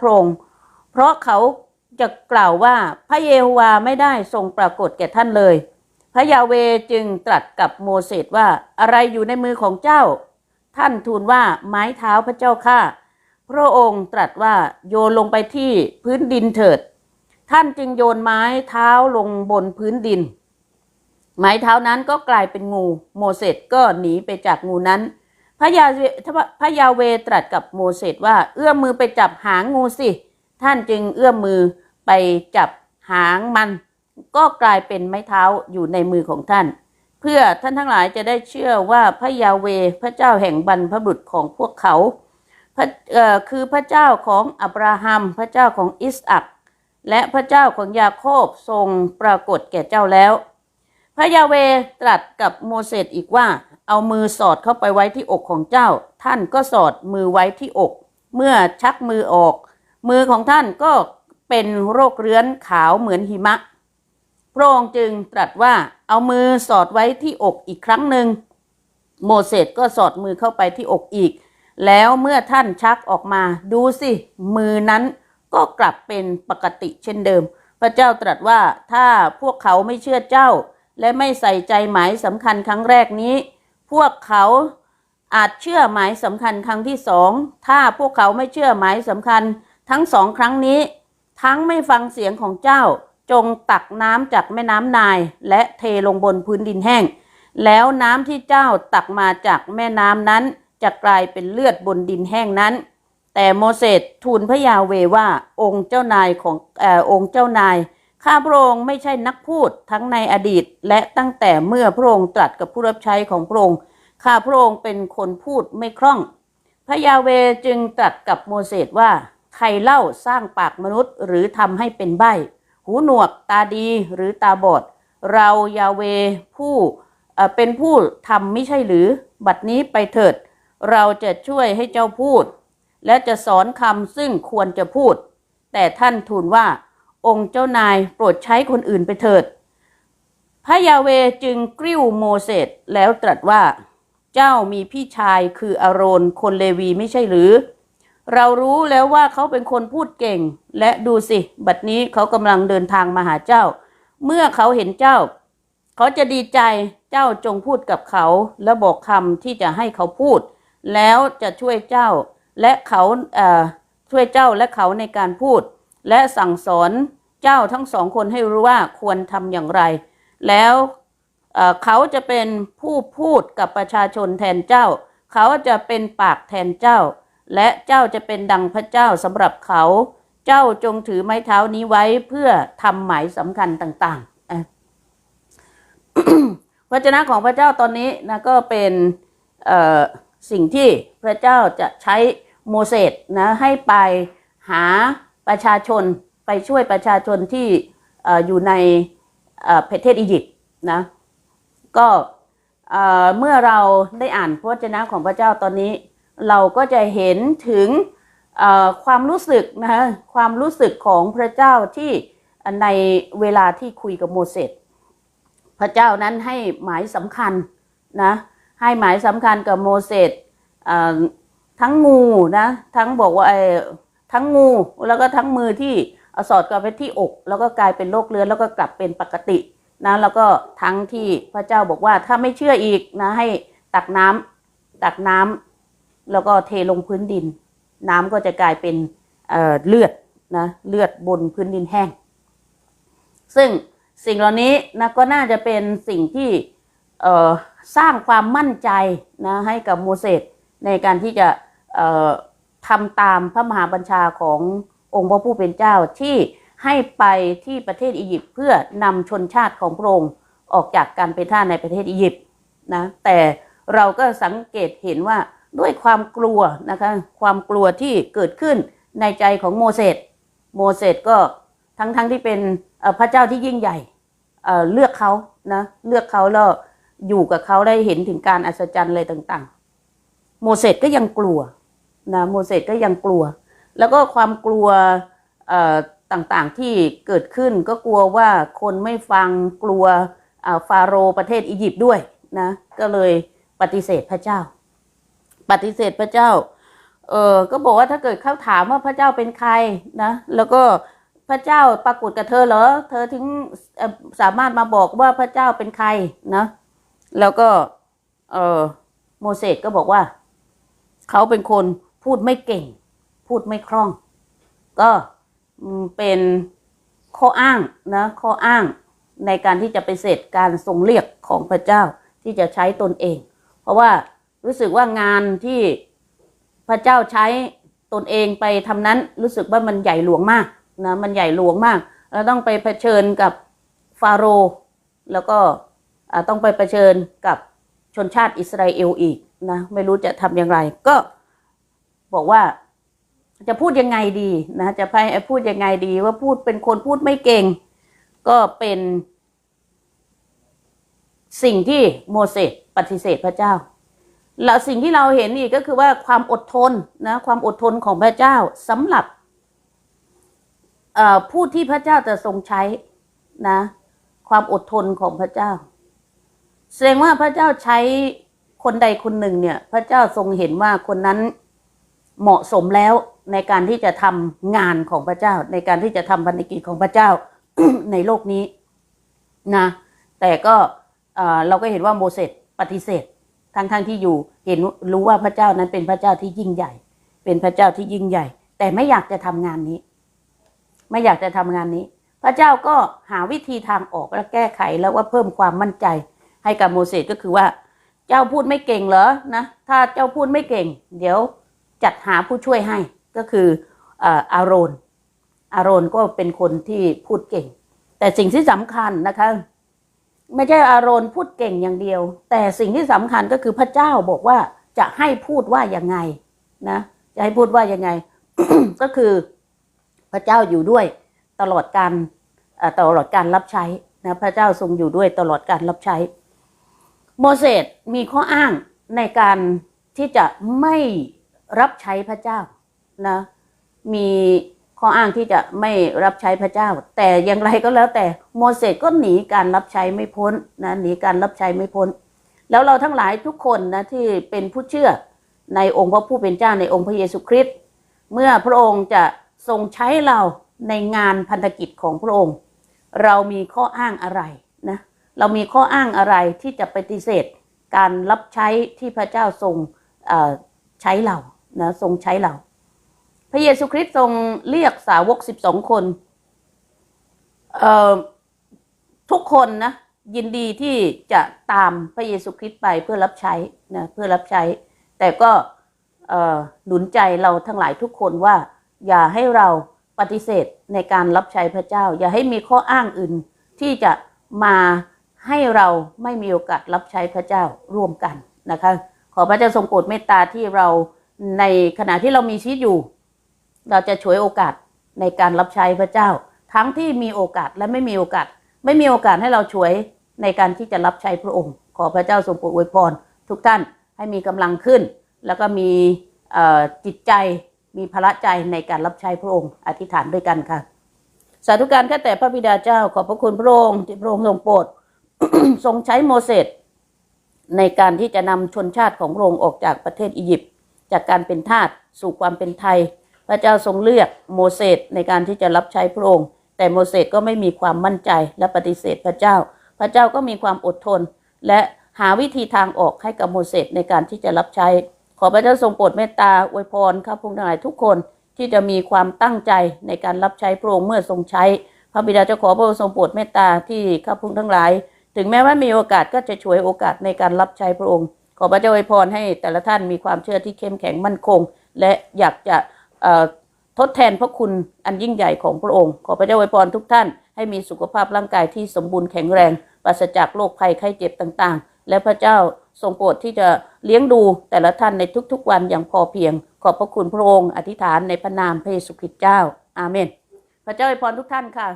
พระองค์เพราะเขาจะกล่าวว่าพระเยโฮวาไม่ได้ทรงปรากฏแก่ท่านเลย พระยาเวจึงตรัสกับโมเสสว่าอะไรอยู่ในมือของเจ้า ท่านทูลว่าไม้เท้าพระเจ้าข้าพระองค์ตรัสว่าโยนลงไปที่พื้นดินเถิด ท่านจึงโยนไม้เท้าลงบนพื้นดิน ไม้เท้านั้นก็กลายเป็นงู โมเสสก็หนีไปจากงูนั้น ระยาเวพระยาเวตรัสกับโมเสสว่า เอื้อมมือไปจับหางงูสิ ท่านจึงเอื้อมมือไปจับหางมัน ก็กลายเป็นไม้เท้าอยู่ในมือของท่าน เพื่อท่านทั้งหลายจะได้เชื่อว่าพระยาเวพระเจ้าแห่งบรรพบุตรของพวกเขาพระคือพระเจ้าของอับราฮัม พระเจ้าของอิสอักและพระเจ้าของยาโคบทรงปรากฏแก่เจ้าแล้ว พระยาเวตรัสกับโมเสสอีกว่า เอามือสอดเข้าไปไว้ที่อกของเจ้า ท่านก็สอดมือไว้ที่อก เมื่อชักมือออก มือของท่านก็เป็นโรคเรื้อนขาวเหมือนหิมะพระองค์จึงตรัสว่าเอามือสอดไว้ที่อกอีกครั้งหนึ่ง โมเสสก็สอดมือเข้าไปที่อกอีก แล้วเมื่อท่านชักออกมาดูสิ มือนั้นก็กลับเป็นปกติเช่นเดิม พระเจ้าตรัสว่าถ้าพวกเขาไม่เชื่อเจ้า และไม่ใส่ใจหมายสำคัญครั้งแรกนี้ พวกเขาอาจเชื่อหมายสำคัญครั้งที่สอง ถ้าพวกเขาไม่เชื่อหมายสำคัญทั้งสองครั้งนี้ ทั้งไม่ฟังเสียงของเจ้า จงตักน้ำจากแม่น้ำนาย และเทลงบนพื้นดินแห้ง แล้วน้ำที่เจ้าตักมาจากแม่น้ำนั้น จะกลายเป็นเลือดบนดินแห้งนั้น แต่โมเสสทูลพระยาเวว่าองค์เจ้านายของออองค์เจ้านาย ข้าพระองค์ไม่ใช่นักพูดทั้งในอดีต และตั้งแต่เมื่อพระองค์ตรัสกับผู้รับใช้ของพระองค์ข้าพระองค์เป็นคนพูดไม่คล่อง พระยาเวจึงตรัสกับโมเสสว่า ใครเล่าสร้างปากมนุษย์หรือทำให้เป็นใบหูหนวกตาดีหรือตาบอด เรายาเวผู้เอ่อเป็นผู้ทำไม่ใช่หรือ บัดนี้ไปเถิด เราจะช่วยให้เจ้าพูด และจะสอนคำซึ่งควรจะพูด แต่ท่านทูลว่า องค์เจ้านายโปรดใช้คนอื่นไปเถิด พระยาเวจึงกริ้วโมเสสแล้วตรัสว่า เจ้ามีพี่ชายคืออาโรนคนเลวีไม่ใช่หรือ เรารู้แล้วว่าเขาเป็นคนพูดเก่ง และดูสิ บัดนี้เขากำลังเดินทางมาหาเจ้า เมื่อเขาเห็นเจ้า เขาจะดีใจเจ้าจงพูดกับเขา และบอกคำที่จะให้เขาพูด แล้วจะช่วยเจ้าและเขาเช่วยเจ้าและเขาในการพูด และสั่งสอนเจ้าทั้งสองคนให้รู้ว่าควรทำอย่างไร แล้วเขาจะเป็นผู้พูดกับประชาชนแทนเจ้า เขาจะเป็นปากแทนเจ้า และเจ้าจะเป็นดังพระเจ้าสำหรับเขา เจ้าจงถือไม้เท้านี้ไว้เพื่อทำหมายสำคัญต่างๆพระเจ้าของพระเจ้าตอนนี้นะก็เป็นสิ่งที่พระเจ้าจะใช้โมเสสนะให้ไปหา ประชาชนไปช่วยประชาชนที่ออยู่ในประเทศอียิปต์นะก็เอ่อเมื่อเราได้อ่านพระวจนะของพระเจ้าตอนนี้ เราก็จะเห็นถึงความรู้สึกนะคะความรู้สึกของพระเจ้าที่ในเวลาที่คุยกับโมเสสพระเจ้านั้นให้หมายสำคัญนะให้หมายสำคัญกับโมเสสทั้งงูนะทั้งบอกว่าเอ่อ ทั้งงูแล้วก็ทั้งมือที่เอาสอดกลับไปที่อก แล้วก็กลายเป็นโรคเรื้อนแล้วก็กลับเป็นปกตินะแล้วก็ทั้งที่พระเจ้าบอกว่าถ้าไม่เชื่ออีกนะให้ตักน้ำตักน้ำแล้วก็เทลงพื้นดิน น้ำก็จะกลายเป็นเเลือดนะเลือดบนพื้นดินแห้ง ซึ่งสิ่งเหล่านี้นะก็น่าจะเป็นสิ่งที่สร้างความมั่นใจนะให้กับโมเสสในการที่จะ ทำตามพระมหาบัญชาขององค์พระผู้เป็นเจ้าที่ให้ไปที่ประเทศอียิปต์เพื่อนำชนชาติของพระองค์ออกจากการเป็นทาสในประเทศอียิปต์นะแต่เราก็สังเกตเห็นว่าด้วยความกลัวนะคะความกลัวที่เกิดขึ้นในใจของโมเสสโมเสสก็ทั้งๆทที่เป็นพระเจ้าที่ยิ่งใหญ่เลือกเขานะเลือกเขาแล้วอยู่กับเขาได้เห็นถึงการอัศจรรย์อะไรต่าง ๆ โมเสสก็ยังกลัว นะโมเสสก็ยังกลัว แล้วก็ความกลัวต่างๆที่เกิดขึ้นก็กลัวว่าคนไม่ฟังกลัวาฟาโรห์ประเทศอียิปต์ด้วยนะก็เลยปฏิเสธพระเจ้า ปฏิเสธพระเจ้าเออก็บอกว่าถ้าเกิดเขาถามว่าพระเจ้าเป็นใครนะ แล้วก็พระเจ้าปรากฏกับเธอเหรอ เธอถึงสามารถมาบอกว่าพระเจ้าเป็นใครนะ แล้วก็เออโมเสสก็บอกว่า เขาเป็นคน พูดไม่เก่ง พูดไม่คล่อง ก็เป็นข้ออ้างนะข้ออ้างในการที่จะไปเสร็จการทรงเรียกของพระเจ้าที่จะใช้ตนเอง เพราะว่ารู้สึกว่างานที่พระเจ้าใช้ตนเองไปทำนั้นรู้สึกว่ามันใหญ่หลวงมากนะมันใหญ่หลวงมากแล้วต้องไปเผชิญกับฟาโรห์แล้วก็ต้องไปเผชิญกับชนชาติอิสราเอลอีกนะไม่รู้จะทำอย่างไรก็ บอกว่า จะพูดยังไงดีนะจะไปพูดยังไงดี ว่าพูดเป็นคนพูดไม่เก่ง ก็เป็น สิ่งที่โมเสสปฏิเสธพระเจ้าแล้วสิ่งที่เราเห็นอีกก็คือว่าความอดทนนะความอดทนของพระเจ้าสำหรับผู้ที่พระเจ้าจะทรงใช้นะ ความอดทนของพระเจ้า แสดงว่าพระเจ้าใช้คนใดคนหนึ่งเนี่ย พระเจ้าทรงเห็นว่าคนนั้น เหมาะสมแล้วในการที่จะทำงานของพระเจ้า ในการที่จะทำพันธกิจของพระเจ้าในโลกนี้นะแต่ก็เราก็เห็นว่าโมเสสปฏิเสธทั้งๆทที่อยู่เห็นรู้ว่าพระเจ้านั้นเป็นพระเจ้าที่ยิ่งใหญ่ เป็นพระเจ้าที่ยิ่งใหญ่ แต่ไม่อยากจะทำงานนี้ ไม่อยากจะทำงานนี้ พระเจ้าก็หาวิธีทางออกและแก้ไขแล้วว่าเพิ่มความมั่นใจให้กับโมเสสก็คือว่า เจ้าพูดไม่เก่งเหรอนะถ้าเจ้าพูดไม่เก่ง เดี๋ยว จัดหาผู้ช่วยให้ก็คืออ่ออนอาโรนก็เป็นคนที่พูดเก่ง แต่สิ่งที่สำคัญนะคะ ไม่ใช่อาโรนพูดเก่งอย่างเดียว แต่สิ่งที่สำคัญก็คือพระเจ้าบอกว่าจะให้พูดว่ายังไงนะจะให้พูดว่ายังไง ก็คือพระเจ้าอยู่ด้วยตลอดการตลอดการรับใช้นะพระเจ้าทรงอยู่ด้วยตลอดการรับใช้ โมเสสมีข้ออ้างในการที่จะไม่ รับใช้พระเจ้านะ มีข้ออ้างที่จะไม่รับใช้พระเจ้า แต่อย่างไรก็แล้วแต่โมเสสก็หนีการรับใช้ไม่พ้นนะหนีการรับใช้ไม่พ้น แล้วเราทั้งหลายทุกคนนะที่เป็นผู้เชื่อในองค์พระผู้เป็นเจ้าในองค์พระเยซูคริสต์เมื่อพระองค์จะทรงใช้เราในงานพันธกิจของพระองค์ เรามีข้ออ้างอะไรนะเรามีข้ออ้างอะไรที่จะปฏิเสธ การรับใช้ที่พระเจ้าทรงใช้เรา นะทรงใช้เรา พระเยซูคริสต์ทรงเรียกสาวกสิบสองคนเอ่อทุกคนนะยินดีที่จะตามพระเยซูคริสต์ไปเพื่อรับใช้นะเพื่อรับใช้ แต่ก็หนุนใจเราทั้งหลายทุกคนว่า อย่าให้เราปฏิเสธในการรับใช้พระเจ้า อย่าให้มีข้ออ้างอื่นที่จะมาให้เราไม่มีโอกาสรับใช้พระเจ้าร่วมกันนะคะ ขอพระเจ้าทรงโปรดเมตตาที่เรา ในขณะที่เรามีชีวิตอยู่ เราจะฉวยโอกาสในการรับใช้พระเจ้า ทั้งที่มีโอกาสและไม่มีโอกาส ไม่มีโอกาสให้เราฉวยในการที่จะรับใช้พระองค์ ขอพระเจ้าทรงโปรดอวยพร ทุกท่านให้มีกำลังขึ้น แล้วก็มีจิตใจมีพละใจในการรับใช้พระองค์ อธิษฐานด้วยกันค่ะ สาธุการข้าแต่พระบิดาเจ้า ขอบพระคุณพระองค์ที่พระองค์ทรงโปรดทรงใช้โมเสสในการที่จะนำชนชาติของพระองค์ออกจากประเทศอียิปต์ จากการเป็นทาสสู่ความเป็นไทย พระเจ้าทรงเลือกโมเสสในการที่จะรับใช้พระองค์ แต่โมเสสก็ไม่มีความมั่นใจและปฏิเสธพระเจ้า พระเจ้าก็มีความอดทน และหาวิธีทางออกให้กับโมเสสในการที่จะรับใช้ ขอพระเจ้าทรงโปรดเมตตาอวยพรข้าพงทั้งหลายทุกคนที่จะมีความตั้งใจในการรับใช้พระองค์เมื่อทรงใช้ พระบิดาจ้าขอพระองค์ทรงโปรดเมตตาที่ข้าพงทั้งหลาย ถึงแม้ว่ามีโอกาสก็จะฉวยโอกาสในการรับใช้พระองค์ ขอพระเจ้าอวยพรให้แต่ละท่านมีความเชื่อที่เข้มแข็งมั่นคง และอยากจะทดแทนพระคุณอันยิ่งใหญ่ของพระองค์ ขอพระเจ้าอวยพรทุกท่านให้มีสุขภาพร่างกายที่สมบูรณ์แข็งแรงปราศจากโรคภัยไข้เจ็บต่างๆ และพระเจ้าทรงโปรดที่จะเลี้ยงดูแต่ละท่านในทุกๆ วันอย่างพอเพียง ขอบพระคุณพระองค์ อธิษฐานในพระนามพระเยซูคริสต์เจ้า อาเมน พระเจ้าอวยพรทุกท่านค่ะ